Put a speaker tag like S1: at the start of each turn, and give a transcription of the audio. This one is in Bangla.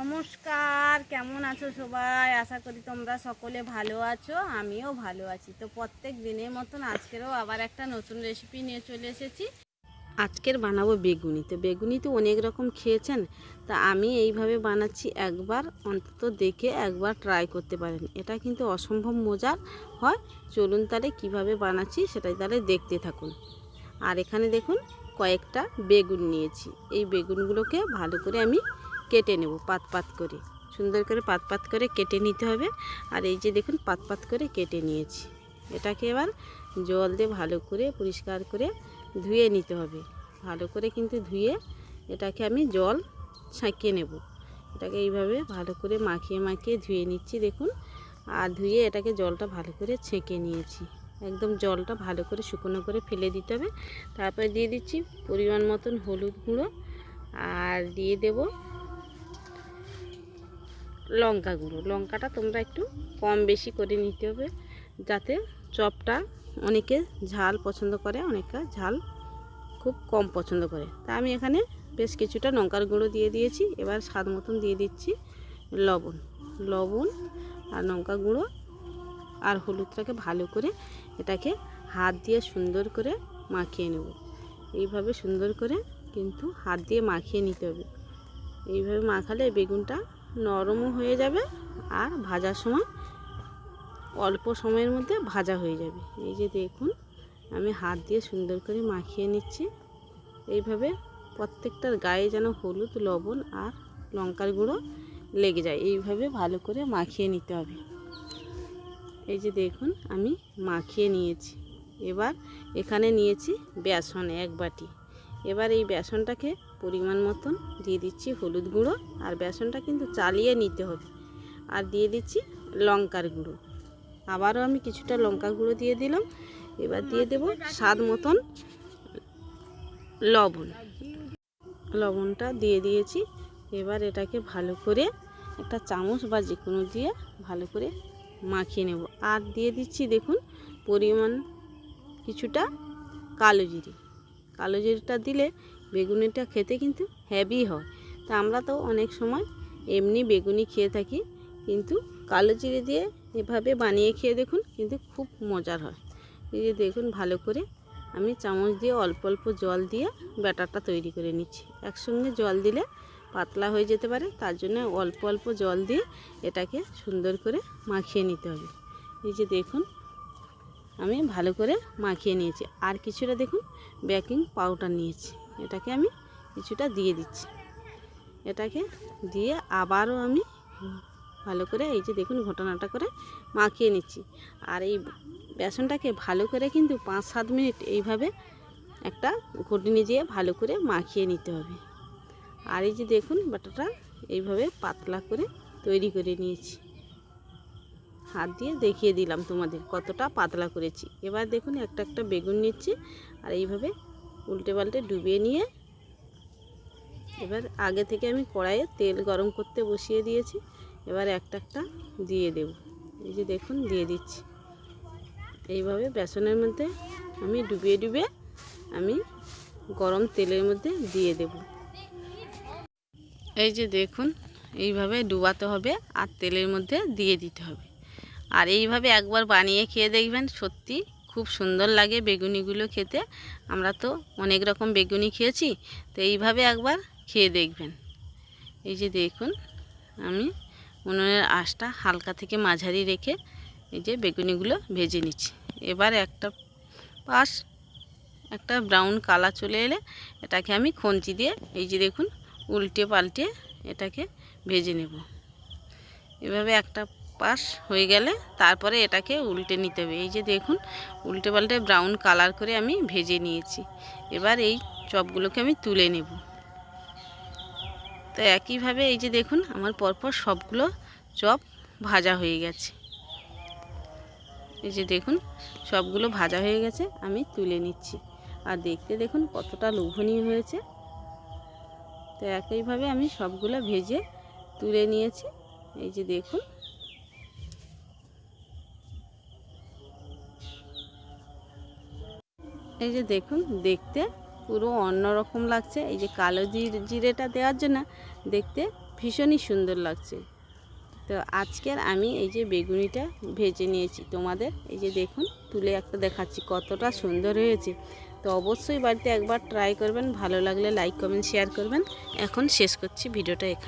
S1: নমস্কার, কেমন আছো সবাই? আশা করি তোমরা সকলে ভালো আছো, আমিও ভালো আছি। তো প্রত্যেক দিনের মতন আজকেরও আবার একটা নতুন রেসিপি নিয়ে চলে এসেছি। আজকের বানাবো বেগুনি। তো বেগুনি তো অনেক রকম খেয়েছেন, তা আমি এইভাবে বানাচ্ছি একবার, অন্তত দেখে একবার ট্রাই করতে পারেন। এটা কিন্তু অসম্ভব মজার হয়। চলুন তাহলে কীভাবে বানাচ্ছি সেটাই তাহলে দেখতে থাকুন। আর এখানে দেখুন, কয়েকটা বেগুন নিয়েছি। এই বেগুনগুলোকে ভালো করে আমি কেটে নেব পাত পাত করে। সুন্দর করে পাত পাত করে কেটে নিতে হবে। আর এই যে দেখুন, পাত পাত করে কেটে নিয়েছি। এটাকে এবার জল দিয়ে ভালো করে পরিষ্কার করে ধুয়ে নিতে হবে। ভালো করে কিন্তু ধুয়ে এটাকে আমি জল ছাঁকিয়ে নেব। এটাকে এইভাবে ভালো করে মাখিয়ে মাখিয়ে ধুয়ে নিচ্ছি, দেখুন। আর ধুয়ে এটাকে জলটা ভালো করে ছেঁকে নিয়েছি। একদম জলটা ভালো করে শুকনো করে ফেলে দিতে হবে। তারপরে দিয়ে দিচ্ছি পরিমাণ মতন হলুদ গুঁড়ো। আর দিয়ে দেব লঙ্কা গুঁড়ো। লঙ্কাটা তোমরা একটু কম বেশি করে নিতে হবে যাতে চপটা অনেকে ঝাল পছন্দ করে, অনেকে ঝাল খুব কম পছন্দ করে। তা আমি এখানে বেশ কিছুটা লঙ্কার গুঁড়ো দিয়ে দিয়েছি। এবার স্বাদ মতন দিয়ে দিচ্ছি লবণ। লবণ আর লঙ্কা গুঁড়ো আর হলুদটাকে ভালো করে এটাকে হাত দিয়ে সুন্দর করে মাখিয়ে নেব। এইভাবে সুন্দর করে কিন্তু হাত দিয়ে মাখিয়ে নিতে হবে। এইভাবে মাখালে বেগুনটা নরমও হয়ে যাবে আর ভাজার সময় অল্প সময়ের মধ্যে ভাজা হয়ে যাবে। এই যে দেখুন, আমি হাত দিয়ে সুন্দর করে মাখিয়ে নিচ্ছি। এইভাবে প্রত্যেকটার গায়ে যেন হলুদ, লবণ আর লঙ্কার গুঁড়ো লেগে যায়। এইভাবে ভালো করে মাখিয়ে নিতে হবে। এই যে দেখুন, আমি মাখিয়ে নিয়েছি। এবার এখানে নিয়েছি বেসন এক বাটি। এবার এই বেসনটাকে পরিমাণ মতন দিয়ে দিচ্ছি হলুদ গুঁড়ো আর বেসনটা কিন্তু চালিয়ে নিতে হবে। আর দিয়ে দিচ্ছি লঙ্কার গুঁড়ো। আবারও আমি কিছুটা লঙ্কা গুঁড়ো দিয়ে দিলাম। এবার দিয়ে দেব স্বাদ মতন লবণ। লবণটা দিয়ে দিয়েছি। এবার এটাকে ভালো করে একটা চামচ বা যে কোনো দিয়ে ভালো করে মাখিয়ে নেব। আর দিয়ে দিচ্ছি দেখুন পরিমাণ কিছুটা কালো জিরে। কালো জিরেটা দিলে বেগুনিটা খেতে কিন্তু হ্যাভি হয়। তা আমরা তো অনেক সময় এমনি বেগুনি খেয়ে থাকি, কিন্তু কালো জিরে দিয়ে এভাবে বানিয়ে খেয়ে দেখুন কিন্তু খুব মজার হয়। এই যে দেখুন ভালো করে আমি চামচ দিয়ে অল্প অল্প জল দিয়ে ব্যাটারটা তৈরি করে নিচ্ছি। একসঙ্গে জল দিলে পাতলা হয়ে যেতে পারে, তার জন্য অল্প অল্প জল দিয়ে এটাকে সুন্দর করে মাখিয়ে নিতে হবে। এই যে দেখুন আমি ভালো করে মাখিয়ে নিয়েছি। আর কিছুটা দেখুন বেকিং পাউডার নিয়েছি। এটাকে আমি কিছুটা দিয়ে দিচ্ছি। এটাকে দিয়ে আবারও আমি ভালো করে এই যে দেখুন ঘটনাটা করে মাখিয়ে নিচ্ছি। আর এই বেসনটাকে ভালো করে কিন্তু পাঁচ সাত মিনিট এইভাবে একটা ঘুটনি দিয়ে ভালো করে মাখিয়ে নিতে হবে। আর এই যে দেখুন বাটাটা এইভাবে পাতলা করে তৈরি করে নিয়েছি। হাত দিয়ে দেখিয়ে দিলাম তোমাদের কতটা পাতলা করেছি। এবার দেখুন একটা একটা বেগুন নিচ্ছি আর এইভাবে উল্টে পাল্টে ডুবিয়ে নিয়ে এবার আগে থেকে আমি কড়াইয়ে তেল গরম করতে বসিয়ে দিয়েছি। এবার একটা একটা দিয়ে দেব। এই যে দেখুন দিয়ে দিচ্ছি। এইভাবে বেসনের মধ্যে আমি ডুবিয়ে ডুবিয়ে আমি গরম তেলের মধ্যে দিয়ে দেব। এই যে দেখুন, এইভাবে ডুবাতে হবে আর তেলের মধ্যে দিয়ে দিতে হবে। আর এইভাবে একবার বানিয়ে খেয়ে দেখবেন সত্যি খুব সুন্দর লাগে বেগুনিগুলো খেতে। আমরা তো অনেক রকম বেগুনি খেয়েছি, তো এইভাবে একবার খেয়ে দেখবেন। এই যে দেখুন, আমি উনুনের আঁশটা হালকা থেকে মাঝারি রেখে এই যে বেগুনিগুলো ভেজে নিচ্ছি। এবার একটা পাশ, একটা ব্রাউন কালার চলে এলে এটাকে আমি খঞ্চি দিয়ে এই যে দেখুন, উল্টে পাল্টে এটাকে ভেজে নেব। এভাবে একটা পাশ হয়ে গেলে তারপরে এটাকে উল্টে নিতে হবে। এই যে দেখুন, উল্টে পাল্টে ব্রাউন কালার করে আমি ভেজে নিয়েছি। এবার এই চপগুলোকে আমি তুলে নেব। তো একইভাবে এই যে দেখুন, আমার পরপর সবগুলো চপ ভাজা হয়ে গেছে। এই যে দেখুন, সবগুলো ভাজা হয়ে গেছে, আমি তুলে নিচ্ছি। আর দেখতে দেখুন কতটা লোভনীয় হয়েছে। তো একইভাবে আমি সবগুলো ভেজে তুলে নিয়েছি। এই যে দেখুন এই যে দেখুন, দেখতে পুরো অন্যরকম লাগছে। এই যে কালো জির, জিরেটা দেওয়ার জন্য দেখতে ভীষণই সুন্দর লাগছে। তো আজকের আমি এই যে বেগুনিটা ভেজে নিয়েছি তোমাদের। এই যে দেখুন, তুলে একটা দেখাচ্ছি কতটা সুন্দর হয়েছে। তো অবশ্যই বাড়িতে একবার ট্রাই করবেন, ভালো লাগলে লাইক কমেন্ট শেয়ার করবেন। এখন শেষ করছি ভিডিওটা এখানে।